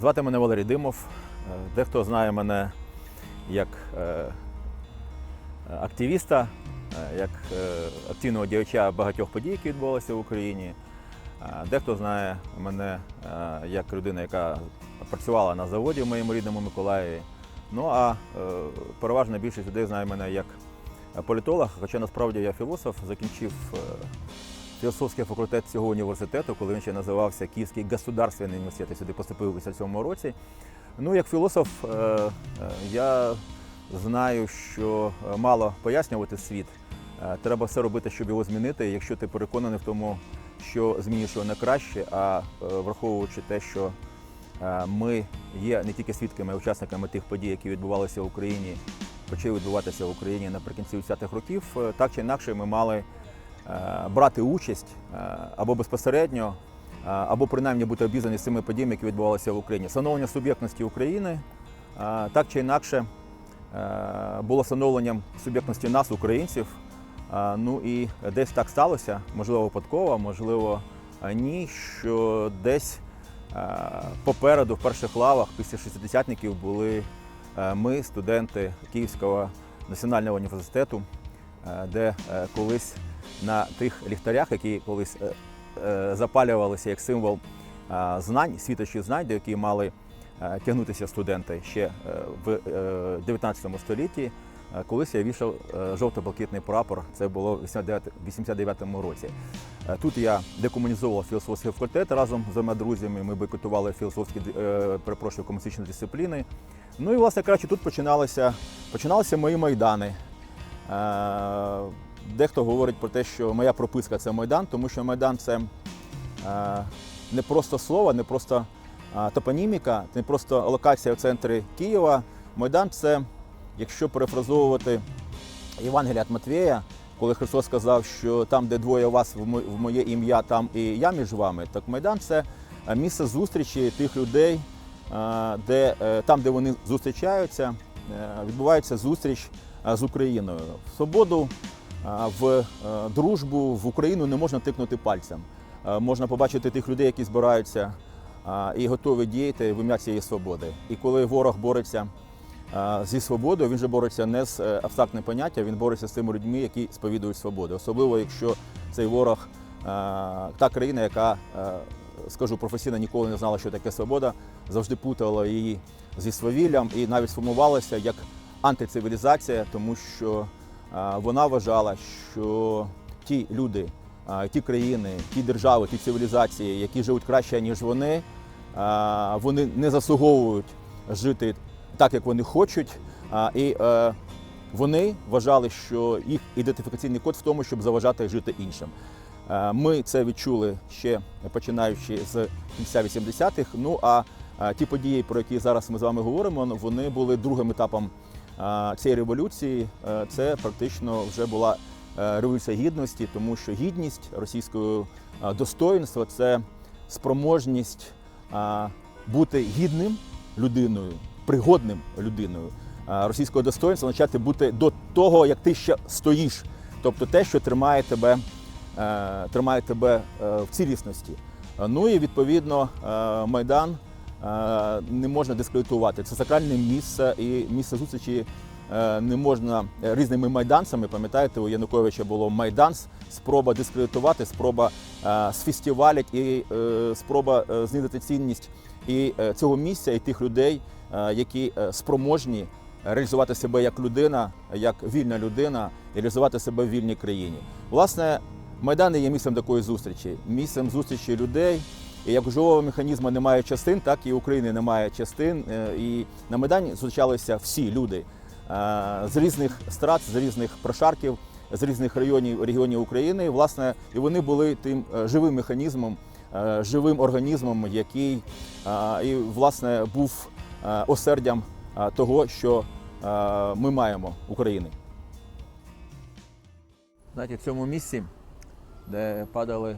Звати мене Валерій Димов. Е, Дехто знає мене як е, активіста, е, як активного діяча багатьох подій, які відбувалися в Україні. Дехто знає мене як людина, яка працювала на заводі в моєму рідному Миколаєві. Ну а переважна більшість людей знає мене як політолог, хоча насправді я філософ, закінчив філософський факультет цього університету, коли він ще називався Київський государственний університет, сюди поступив у 87 році. Ну, як філософ, е, е, я знаю, що е, мало пояснювати світ. Треба все робити, щоб його змінити. Якщо ти переконаний в тому, що змінюєш його на краще, а враховуючи те, що ми є не тільки свідками, а учасниками тих подій, які відбувалися в Україні, почали відбуватися в Україні наприкінці 20-х років, так чи інакше ми мали брати участь е, або безпосередньо, е, або принаймні бути обізнані з цими подіями, які відбувалися в Україні. Встановлення суб'єктності України е, так чи інакше е, було встановленням суб'єктності нас, українців. Е, Ну і десь так сталося, можливо, випадково, можливо, е, ні, що десь е, попереду, в перших лавах, після шістдесятників були е, ми, студенти Київського національного університету, е, де е, колись на тих ліхтарях, які колись е, е, запалювалися як символ е, знань, світочі знань, до яких мали тягнутися студенти ще в е, 19 столітті. Колись я вішав жовто-блакитний прапор, це було в 89-му році. Тут я декомунізовував філософський факультет разом з двома друзями. Ми бойкотували філософські перепрошую, комуністичні дисципліни. Ну і, власне кажучи, тут починалися, починалися мої майдани. Дехто говорить про те, що моя прописка це Майдан, тому що Майдан це е, не просто слово, не просто е, топоніміка, не просто локація в центрі Києва. Майдан це, якщо перефразовувати Євангелія від Матвія, коли Христос сказав, що там, де двоє вас в моє ім'я, там і я між вами, так Майдан це е, місце зустрічі тих людей, де, там, де вони зустрічаються, відбувається зустріч з Україною. В свободу, в е, дружбу, в Україну не можна тикнути пальцем. Е, Можна побачити тих людей, які збираються і готові діяти в ім'я цієї свободи. І коли ворог бореться зі свободою, він же бореться не з е, абстрактним поняттям, він бореться з тими людьми, які сповідують свободу. Особливо, якщо цей ворог та країна, яка, скажу професійно, ніколи не знала, що таке свобода, завжди путала її зі свавіллям і навіть сформувалася як антицивілізація, тому що вона вважала, що ті люди, ті країни, ті держави, ті цивілізації, які живуть краще, ніж вони, вони не заслуговують жити так, як вони хочуть. І е, вони вважали, що їх ідентифікаційний код в тому, щоб заважати жити іншим. Е, Ми це відчули ще починаючи з кінця 80-х. Ну а ті події, про які зараз ми з вами говоримо, вони були другим етапом цієї революції. Е, Це практично вже була е, революція гідності, тому що гідність російського е, достоїнства це спроможність бути гідним людиною, пригодним людиною. Російського достоинства означати бути до того, як ти ще стоїш, тобто те, що тримає тебе, тримає тебе в цілісності. Ну і відповідно майдан не можна дискредитувати. Це сакральне місце і місце зустрічі е, не можна е, різними майданцями. Пам'ятаєте, у Януковича було майданс, спроба дискредитувати, спроба е, сфестивалять і е, спроба е, знизити цінність і е, цього місця, і тих людей, е, які е, спроможні реалізувати себе як людина, як вільна людина, і реалізувати себе в вільній країні. Власне, майдани є місцем такої зустрічі, місцем зустрічі людей. І як у живого механізму немає частин, так і України немає частин. Е, І на Майдані зустрічалися всі люди е, з різних страт, з різних прошарків, з різних районів регіонів України. І, власне, і вони були тим е, живим механізмом, живим організмом, який і власне був осердям того, що ми маємо України. Знаєте, в цьому місці, де падали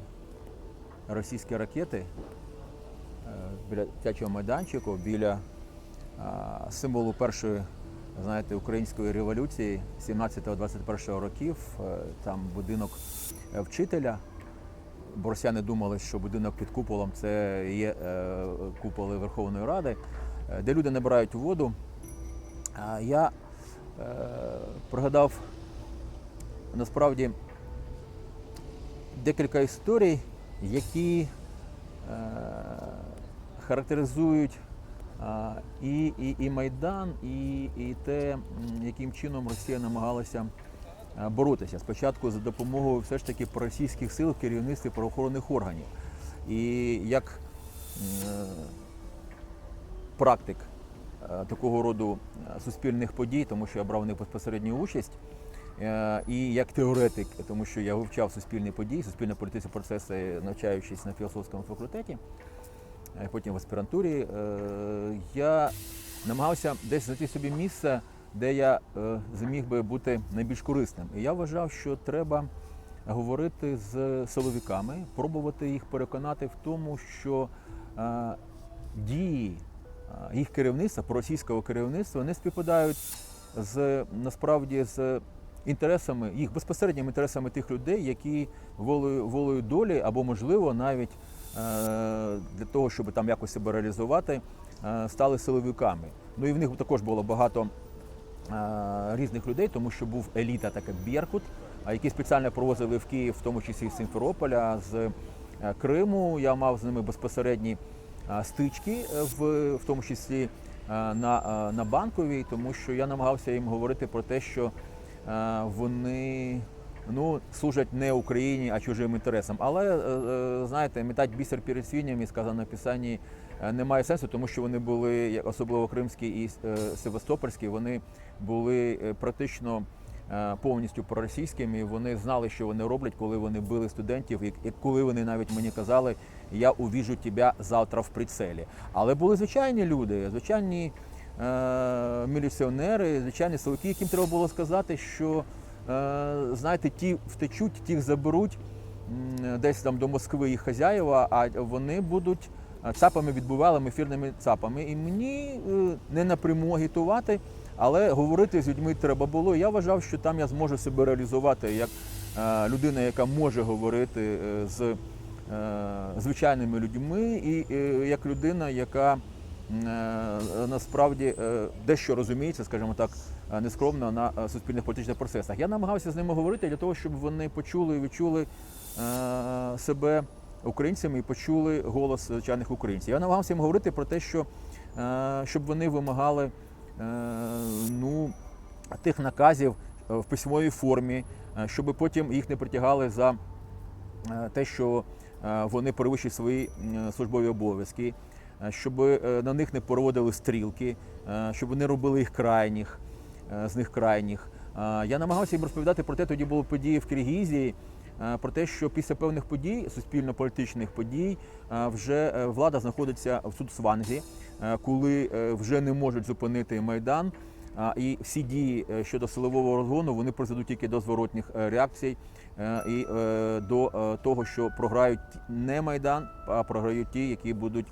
російські ракети е, біля дитячого майданчику, біля символу першої знаєте, української революції 17-21 років, е, там будинок е, вчителя. бо росіяни думали, що будинок під куполом це є куполи Верховної Ради, де люди набирають воду. Я пригадав насправді декілька історій, які е, характеризують і, і, і Майдан, і, і те, яким чином Росія намагалася боротися. Спочатку за допомогою все ж таки проросійських сил в керівництві правоохоронних органів. І як е, практик е, такого роду е, суспільних подій, тому що я брав в них безпосередню участь. Е, І як теоретик, тому що я вивчав суспільні події, суспільно-політичні процеси, навчаючись на філософському факультеті, а потім в аспірантурі, е, я намагався десь знайти собі місце, де я е, зміг би бути найбільш корисним. І я вважав, що треба говорити з силовиками, пробувати їх переконати в тому, що е, дії е, їх керівництва, проросійського керівництва, не співпадають з насправді з інтересами, їх безпосередніми інтересами тих людей, які волею, волею долі або, можливо, навіть е, для того, щоб там якось себе реалізувати, е, стали силовиками. Ну і в них також було багато е, різних людей, тому що був еліта, така Беркут, які спеціально провозили в Київ, в тому числі з Симферополя, з Криму. Я мав з ними безпосередні стички, в, в тому числі на, на банковій, тому що я намагався їм говорити про те, що вони ну, служать не Україні, а чужим інтересам. Але е, е, знаєте, метать бісер перед свинями, сказано в Писанні, е, не має сенсу, тому що вони були, особливо кримські і е, севастопольські, вони були е, практично е, повністю проросійськими. Вони знали, що вони роблять, коли вони били студентів, і, коли вони навіть мені казали, я увіжу тебе завтра в прицелі. Але були звичайні люди, звичайні е, міліціонери, звичайні силовики, яким треба було сказати, що е, знаєте, ті втечуть, тих заберуть десь там до Москви їх хазяєва, а вони будуть е, цапами відбували ефірними цапами. І мені е, не напряму агітувати, але говорити з людьми треба було. Я вважав, що там я зможу себе реалізувати як е, людина, яка може говорити е, з е, звичайними людьми, і е, як людина, яка е, насправді е, дещо розуміється, скажімо так, е, нескромно на е, суспільних політичних процесах. Я намагався з ними говорити для того, щоб вони почули і відчули е, себе українцями і почули голос звичайних українців. Я намагався їм говорити про те, що е, щоб вони вимагали е, ну, тих наказів е, в письмовій формі, е, щоб потім їх не притягали за е, те, що е, вони перевищують свої службові обов'язки, е, щоб е, на них не проводили стрілки, е, щоб вони робили їх крайніх, е, з них крайніх. Е, Я намагався їм розповідати про те, тоді були події в Киргізії, е, про те, що після певних подій, суспільно-політичних подій, е, вже е, влада знаходиться в Суцванзі, е, коли е, вже не можуть зупинити майдан. І всі дії е, щодо силового розгону вони призведуть тільки до зворотних е, реакцій е, і е, до е, того, що програють не майдан, а програють ті, які будуть е,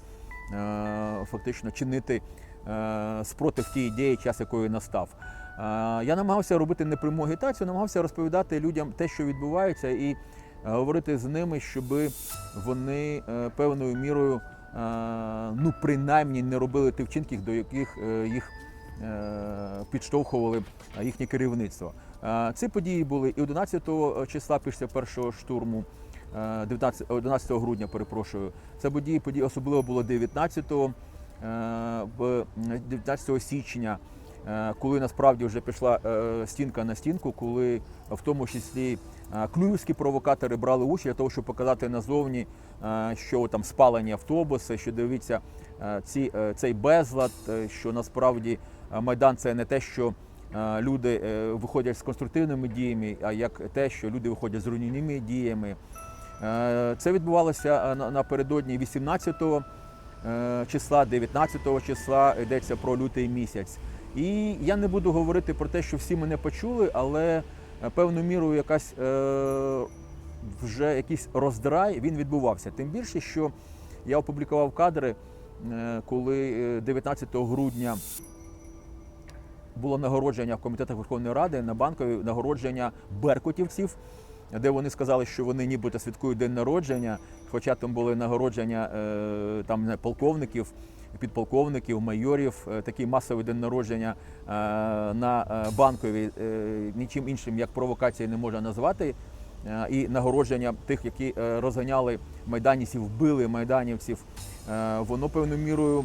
фактично чинити е, спротив тій ідеї, час якої настав. Е, Я намагався робити непряму агітацію, намагався розповідати людям те, що відбувається, і е, говорити з ними, щоб вони е, певною мірою, е, ну принаймні, не робили тих вчинків, до яких е, їх е, підштовхували е, їхнє керівництво. Е, Ці події були і 11 числа після першого штурму, е, 19, 11 грудня, перепрошую. Це події, події особливо було 19 е, 19 січня, е, коли насправді вже пішла е, стінка на стінку, коли в тому числі е, клюївські провокатори брали участь для того, щоб показати назовні, е, що там спалені автобуси, що дивіться е, ці, е, цей безлад, е, що насправді е, майдан це не те, що е, люди е, виходять з конструктивними діями, а як те, що люди виходять з руйнівними діями. Е, Це відбувалося е, напередодні 18 е, числа, 19 числа йдеться про лютий місяць. І я не буду говорити про те, що всі мене почули, але певною мірою якась вже якийсь роздрай він відбувався. Тим більше, що я опублікував кадри, коли е, 19 грудня було нагородження в комітетах Верховної Ради на банкові нагородження беркутівців, де вони сказали, що вони нібито святкують день народження, хоча там були нагородження е, там, полковників, підполковників, майорів, е, такий масовий день народження е, на банковій е, нічим іншим як провокації не можна назвати. І нагородження тих, які розганяли майданівців, вбили майданівців, воно певною мірою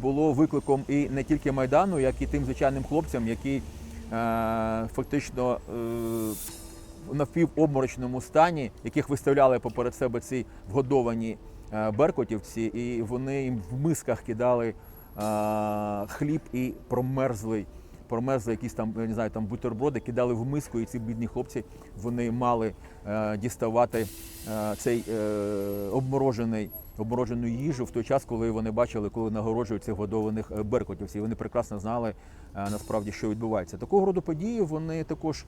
було викликом і не тільки майдану, як і тим звичайним хлопцям, які фактично в напівобморочному стані, яких виставляли поперед себе ці вгодовані е, беркутівці, і вони їм в мисках кидали е, хліб і промерзлий. Промерзли якісь там, я не знаю, там бутерброди, кидали в миску, і ці бідні хлопці вони мали е, діставати е, цей е, обморожений, обморожену їжу в той час, коли вони бачили, коли нагороджують цих годованих е, беркутівців. Вони прекрасно знали е, насправді, що відбувається. Такого роду події вони також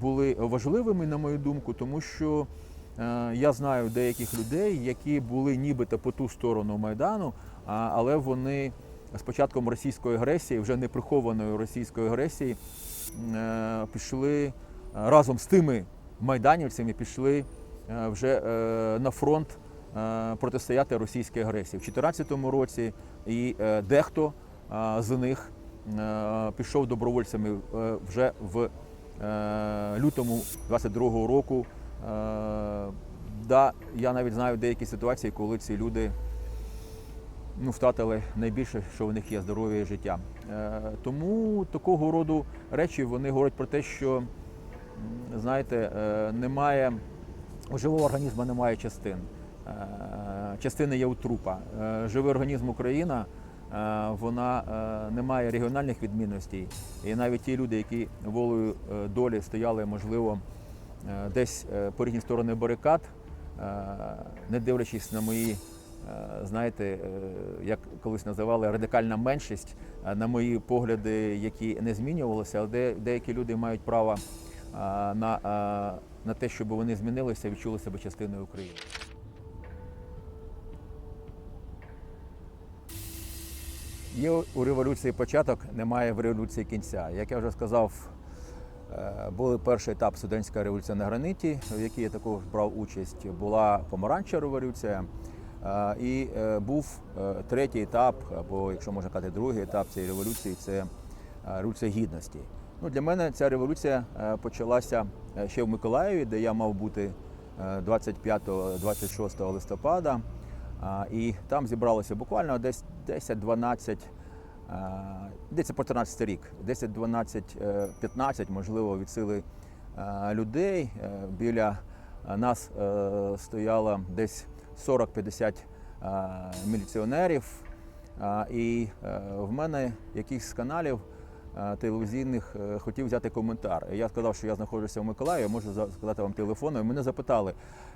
були важливими, на мою думку, тому що е, я знаю деяких людей, які були нібито по ту сторону майдану, але вони з початком російської агресії, вже не прихованої російської агресії, е, пішли е, разом з тими майданівцями, пішли вже на фронт протистояти російській агресії. В 2014 році і дехто з них пішов добровольцями е, вже в е, лютому 22-го року. Е, Да, я навіть знаю деякі ситуації, коли ці люди ну, втратили найбільше, що в них є здоров'я і життя. Е, тому такого роду речі вони говорять про те, що знаєте, е, немає у живого організму немає частин. Е, частини є у трупа. Е, живий організм Україна. Е, Вона е, не має регіональних відмінностей, і навіть ті люди, які волею е, долі стояли, можливо, десь по різні сторони барикад, не дивлячись на мої, знаєте, як колись називали радикальна меншість, на мої погляди, які не змінювалися, але де- деякі люди мають право на, на те, щоб вони змінилися, відчули себе частиною України. Є у революції початок, немає в революції кінця. Як я вже сказав, е, був перший етап студентська революція на граниті, в якій я також брав участь. Була помаранчева революція. е, І е, був третій етап, або якщо можна казати, другий етап цієї революції це революція гідності. Ну, для мене ця революція почалася ще в Миколаєві, де я мав бути е, 25-26 листопада. І там зібралося буквально десь 10-12, а, десь по 13 рік, 10-12, е, 15, можливо, від сили людей. Е, Біля нас е, стояло десь 40-50 е, міліціонерів. І в мене якийсь з каналів телевізійних е, хотів взяти коментар. Я сказав, що я знаходжуся в Миколаєві, можу за- сказати вам телефоном. Мене запитали,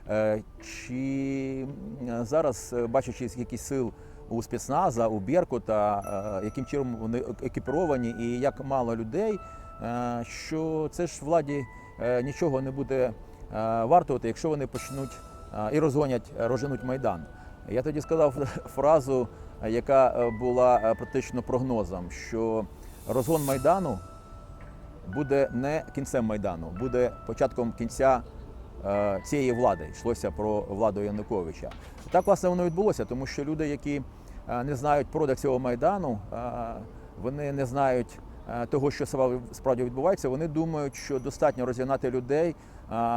е, чи е, зараз, е, бачачи якісь сил у спецназа, у Беркута, е, яким чином вони екіпіровані і як мало людей, е, що це ж владі е, нічого не буде е, вартувати, якщо вони почнуть е, і розгонять, розженуть майдан. Я тоді сказав фразу, е, яка е, була е, практично прогнозом, що розгон майдану буде не кінцем майдану, буде початком кінця е, цієї влади. Йшлося про владу Януковича. Так власне воно відбулося, тому що люди, які е, не знають прода цього майдану, е, вони не знають того, що справді відбувається. Вони думають, що достатньо розігнати людей,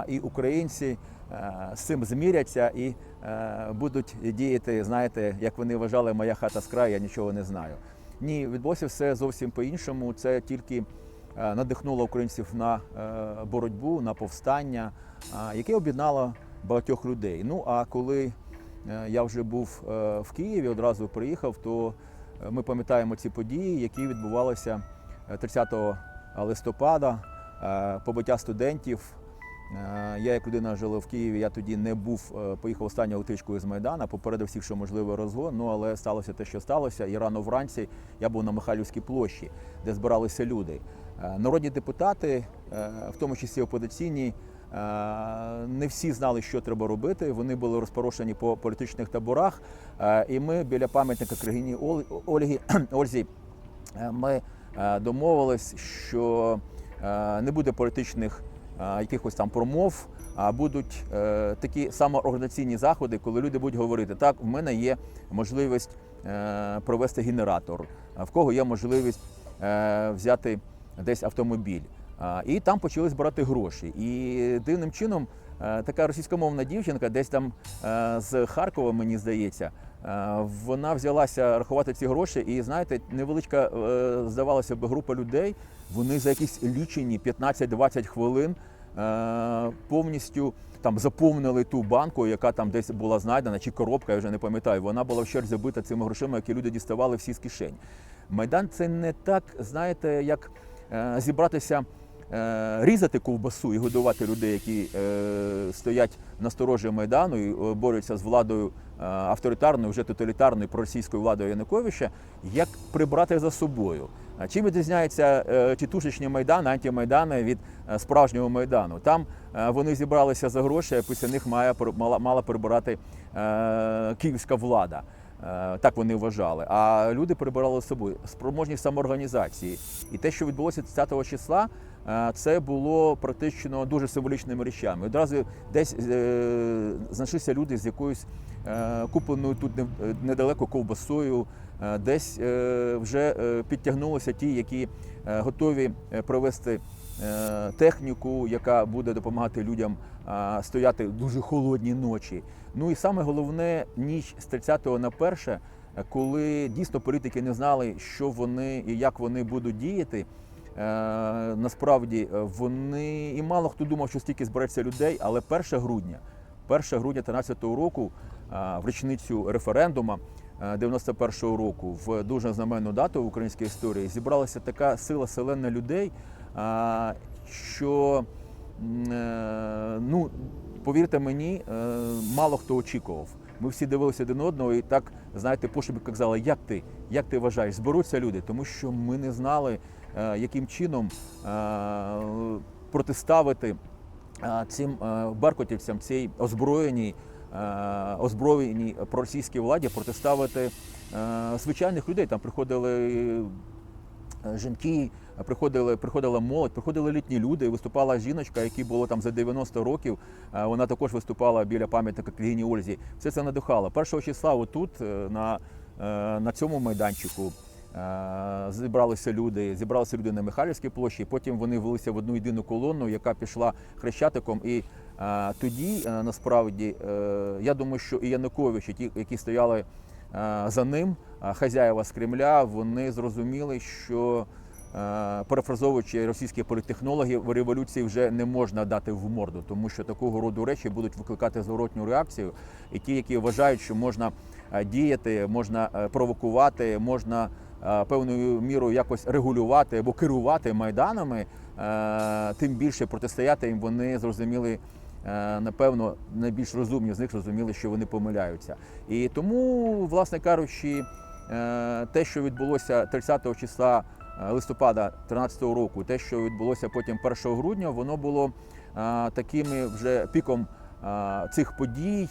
і українці з цим зміряться і будуть діяти, знаєте, як вони вважали, моя хата з краю, я нічого не знаю. Ні, відбулося все зовсім по-іншому. Це тільки е, надихнуло українців на е, боротьбу, на повстання, е, яке об'єднало багатьох людей. Ну а коли я вже був в Києві, одразу приїхав, то ми пам'ятаємо ці події, які відбувалися е, 30 листопада, побиття студентів. Е, Я як людина жила в Києві, я тоді не був, е, поїхав останньою електричкою з Майдана, попередив всіх, що можливо розгон, ну але сталося те, що сталося. І рано вранці я був на Михайлівській площі, де збиралися люди. Е, Народні депутати, в тому числі опозиційні, не всі знали, що треба робити. Вони були розпорошені по політичних таборах. І ми біля пам'ятника Кригині Ол- Ольги Ользі ми домовились, що не буде політичних якихось там промов, а будуть е, такі самоорганізаційні заходи, коли люди будуть говорити, так, в мене є можливість е, провести генератор, в кого є можливість е, взяти десь автомобіль. І там почали збирати гроші. І дивним чином така російськомовна дівчинка, десь там з Харкова, мені здається, вона взялася рахувати ці гроші. І знаєте, невеличка, е, здавалося б, група людей. Вони за якісь лічені 15-20 хвилин е, повністю там заповнили ту банку, яка там десь була знайдена, чи коробка, я вже не пам'ятаю. Вона була вщерть забита цими грошима, які люди діставали всі з кишень. Майдан це не так, знаєте, як е, зібратися. Е, Різати ковбасу і годувати людей, які е, стоять на сторожі майдану і е, борються з владою авторитарною, вже тоталітарною проросійською владою Януковича, як прибрати за собою. Чим відрізняються е, тітушечні майдани, антимайдани від справжнього майдану? Там вони зібралися за гроші, а після них має мала, прибирати київська влада. Так вони вважали. А люди прибирали з собою спроможність самоорганізації. І те, що відбулося 30 числа, це було практично дуже символічними речами. Одразу десь е, знайшлися люди з якоюсь е, купленою тут недалеко ковбасою. Е, Десь вже підтягнулися ті, які готові провести техніку, яка буде допомагати людям стояти в дуже холодні ночі. Ну і саме головне ніч з 30 на 1, е, коли дійсно політики не знали, що вони і як вони будуть діяти. Е, насправді е, вони і мало хто думав, що стільки збереться людей, але 1 грудня, 1 грудня 13 року, в річницю референдума е, 91-го року, в дуже знаменну дату в українській історії, зібралася така сила селена людей, що е, ну, повірте мені, е, мало хто очікував. Ми всі дивилися один одного і так, знаєте, пошепки казали, як ти, як ти вважаєш, зберуться люди, тому що ми не знали, е, яким чином е, протиставити е, цим е, беркутівцям, цій озброєній, е, озброєній проросійській владі протиставити е, звичайних людей. Там приходили е, жінки, приходили, приходила молодь, приходили літні люди. Виступала жіночка, якій було там за 90 років. Е, Вона також виступала біля пам'ятника княгині Ользі. Все це надихало. Першого числа отут е, на, е, на цьому майданчику. Е, Зібралися люди, зібралися люди на Михайлівській площі. Потім вони велися в одну єдину колону, яка пішла хрещатиком. І е, тоді е, насправді е, я думаю, що і Янукович, і ті, які стояли е, за ним, е, хазяєва з Кремля, вони зрозуміли, що е, перефразовуючи російські політтехнологів, революції вже не можна дати в морду, тому що такого роду речі будуть викликати зворотню реакцію. І ті, які вважають, що можна е, діяти, можна провокувати, можна певною мірою якось регулювати або керувати майданами, е, тим більше протистояти їм вони зрозуміли. е, Напевно, найбільш розумні з них зрозуміли, що вони помиляються. І тому, власне кажучи, е, те, що відбулося 30 числа е, листопада 2013 року, те, що відбулося потім 1 грудня, воно було е, такими вже піком е, цих подій.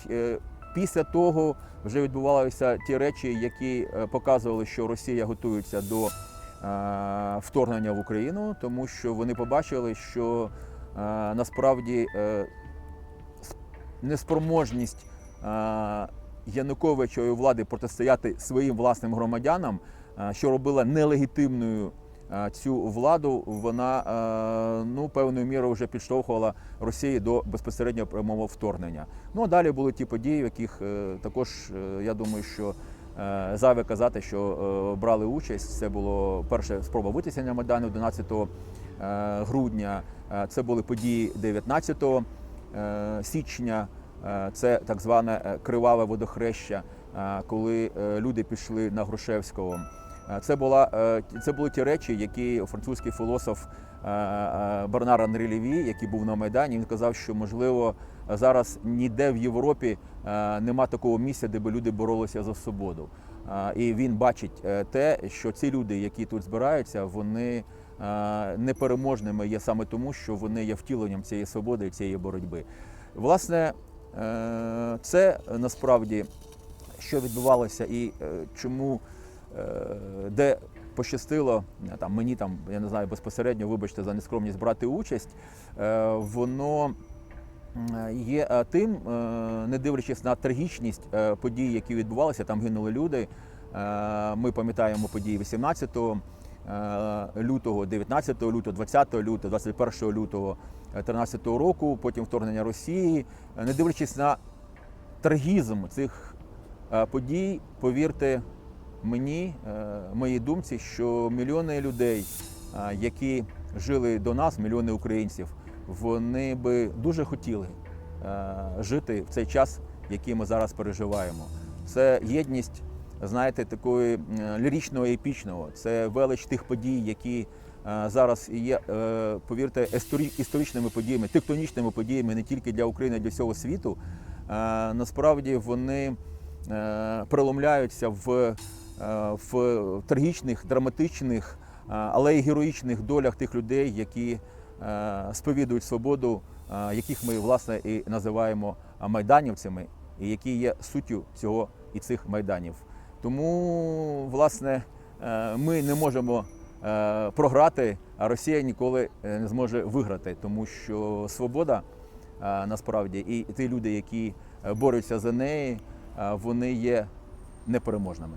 Після того вже відбувалися ті речі, які е, показували, що Росія готується до е, вторгнення в Україну, тому що вони побачили, що е, насправді неспроможність Януковичої влади протистояти своїм власним громадянам, що робила нелегітимною цю владу, вона е, ну певною мірою вже підштовхувала Росії до безпосереднього прямого вторгнення. Ну а далі були ті події, в яких е, також е, я думаю, що е, зайве казати, що е, брали участь. Це було перша спроба витиснення Майдану 11 е, грудня. Е, Це були події 19 е, січня. Е, Це так зване е, криваве водохреща, е, коли е, люди пішли на Грушевського. Е, Це була е, це були ті речі, які французький філософ е, Бернар Анрі Леві, який був на майдані, він казав, що можливо зараз ніде в Європі нема такого місця, де би люди боролися за свободу. І він бачить те, що ці люди, які тут збираються, вони непереможними є саме тому, що вони є втіленням цієї свободи і цієї боротьби. Власне, це насправді що відбувалося і чому, де пощастило е, там мені там, я не знаю, безпосередньо, вибачте за нескромність брати участь, е, воно е, є е, тим, е, не дивлячись на трагічність е, подій, які відбувалися, там гинули люди. Е, Ми пам'ятаємо події 18 е, лютого, 19 лютого, 20 лютого, 21 лютого 2013 року, потім вторгнення Росії. Е, Не дивлячись на трагізм цих е, подій, повірте мені, е, моїй думці, що мільйони людей, які жили до нас, мільйони українців, вони би дуже хотіли е, жити в цей час, який ми зараз переживаємо. Це єдність, знаєте, такої ліричного і епічного. Це велич тих подій, які е, зараз є, повірте, історичними подіями, тектонічними подіями не тільки для України, а для всього світу. Насправді вони преломляються в, в трагічних, драматичних, е, але й героїчних долях тих людей, які е, сповідують свободу, е, яких ми власне і називаємо е, майданівцями, і які є суттю цього і цих майданів. Тому, власне, е, ми не можемо е, програти, а Росія ніколи е, не зможе виграти, тому що свобода е, насправді і ті люди, які е, борються за неї, е, вони є непереможними.